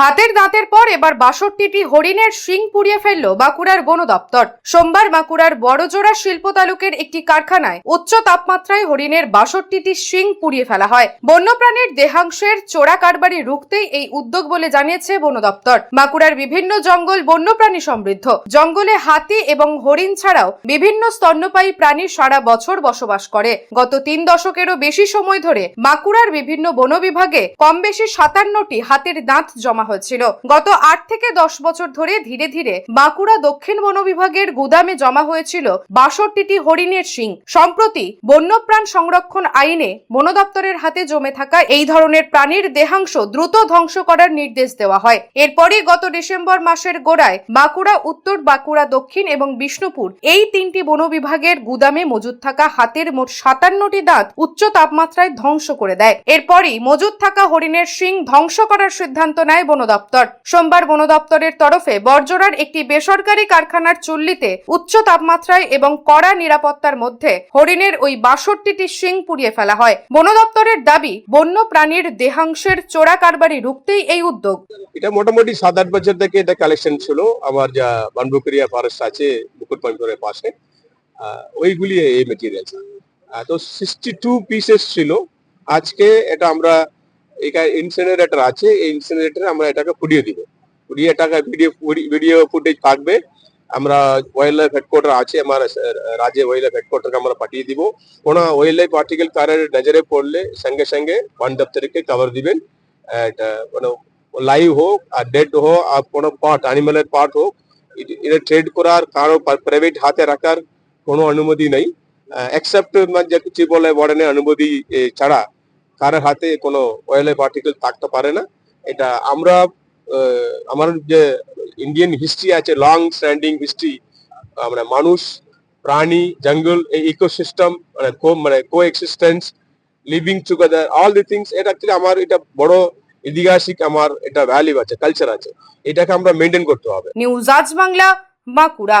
হাতের দাঁতের পর এবার বাষট্টিটি হরিণের শিং পুড়িয়ে ফেলল বাঁকুড়ার বন দপ্তর। সোমবার বাঁকুড়ার বড়জোড়া শিল্প তালুকের একটি কারখানায় উচ্চ তাপমাত্রায় হরিণের বাষট্টিটি শিং পুড়িয়ে ফেলা হয়। বন্যপ্রাণীর দেহাংশের চোরা কারবারি রুখতেই এই উদ্যোগ বলে জানিয়েছে বন দপ্তর। বাঁকুড়ার বিভিন্ন জঙ্গল বন্যপ্রাণী সমৃদ্ধ। জঙ্গলে হাতি এবং হরিণ ছাড়াও বিভিন্ন স্তন্যপায়ী প্রাণী সারা বছর বসবাস করে। গত তিন দশকেরও বেশি সময় ধরে বাঁকুড়ার বিভিন্ন বন বিভাগে কম বেশি সাতান্নটি হাতের দাঁত জমা হয়েছিল। গত আট থেকে দশ বছর ধরে ধীরে ধীরে বাঁকুড়া দক্ষিণ বন বিভাগের গুদামে জমা হয়েছিল বাষট্টিটি হরিণের শিং। সম্প্রতি বন্যপ্রাণ সংরক্ষণ আইনে বন দপ্তরের হাতে জমে থাকা এই ধরনের প্রাণীর দেহাংশ দ্রুত ধ্বংস করার নির্দেশ দেওয়া হয়। এরপরই গত ডিসেম্বর মাসের গোড়ায় বাঁকুড়া, উত্তর বাঁকুড়া, দক্ষিণ এবং বিষ্ণুপুর এই তিনটি বন বিভাগের গুদামে মজুদ থাকা হাতের মোট সাতান্নটি দাঁত উচ্চ তাপমাত্রায় ধ্বংস করে দেয়। এরপরই মজুদ থাকা হরিণের শিং ধ্বংস করার সিদ্ধান্ত নেয় বন দপ্তর সোমবার বন দপ্তরের তরফে বর্জরার একটি বেসরকারি কারখানার চুল্লিতে উচ্চ তাপমাত্রায় এবং কড়া নিরাপত্তার মধ্যে হরিণের ওই বাষট্টিটি শিং পুড়িয়ে ফেলা হয়। বন দপ্তরের দাবি বন্য প্রাণীর দেহাংশের চোরা কারবারি রুখতেই এই উদ্যোগ। এটা মোটামুটি সাত আট বছর থেকে এটা কালেকশন ছিল। আমার যা বানবুকরিয়া ফরেস্ট আছে মুকুটপঞ্চরের পাশে ওইগুলি এই মেটেরিয়াল তো সিক্সটি টু পিসেস ছিল। আজকে এটা আমরা এটা ইনসিনারেটর আছে, এই ইনসিনারেটরে আমরা এটাকে ফুটিয়ে দিব। ফুটিয়ে এটাকে ভিডিও ভিডিও ফুটেজ থাকবে আমরা ওয়াইল্ড লাইফ হেডকোয়ার্টার আছে, আমার রাজ্যে ওয়াইল্ড লাইফ হেডকোয়ার্টারকে আমরা পাঠিয়ে দিব। কোনো ওয়াইল্ড লাইফ আর্টিকেল কারের নজরে পড়লে সঙ্গে সঙ্গে বন দপ্তরকে কভার দিবেন। মানে লাইভ হোক আর ডেড হোক, আর কোনো পার্ট অ্যানিমালের পার্ট হোক, এটি- ট্রেড করার, কারও প্রাইভেট হাতে রাখার কোনো অনুমতি নেই। এক্সেপ্ট যে বলে ওয়ার্ডেনের অনুমতি ছাড়া কারোর হাতে কোনো ওয়াইল্ড লাইফ আর্টিকেল থাকতে পারে না। এটা আমরা আমার যে ইন্ডিয়ান হিস্ট্রি আছে লং স্ট্যান্ডিং হিস্ট্রি মানে মানুষ, প্রাণী জঙ্গল এই ইকোসিস্টেম মানে কো মানে co existence living together all the things এটা actually আমার এটা বড় ঐতিহাসিক আমার এটা ভ্যালু আছে কালচার আছে। এটাকে আমরা মেনটেন করতে হবে। নিউজ আজ Bangla, Bankura.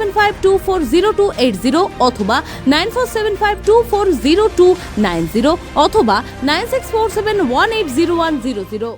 seven five two four zero two eight zero অথবা nine four seven five two four zero two nine zero অথবা nine six four seven one eight zero one zero zero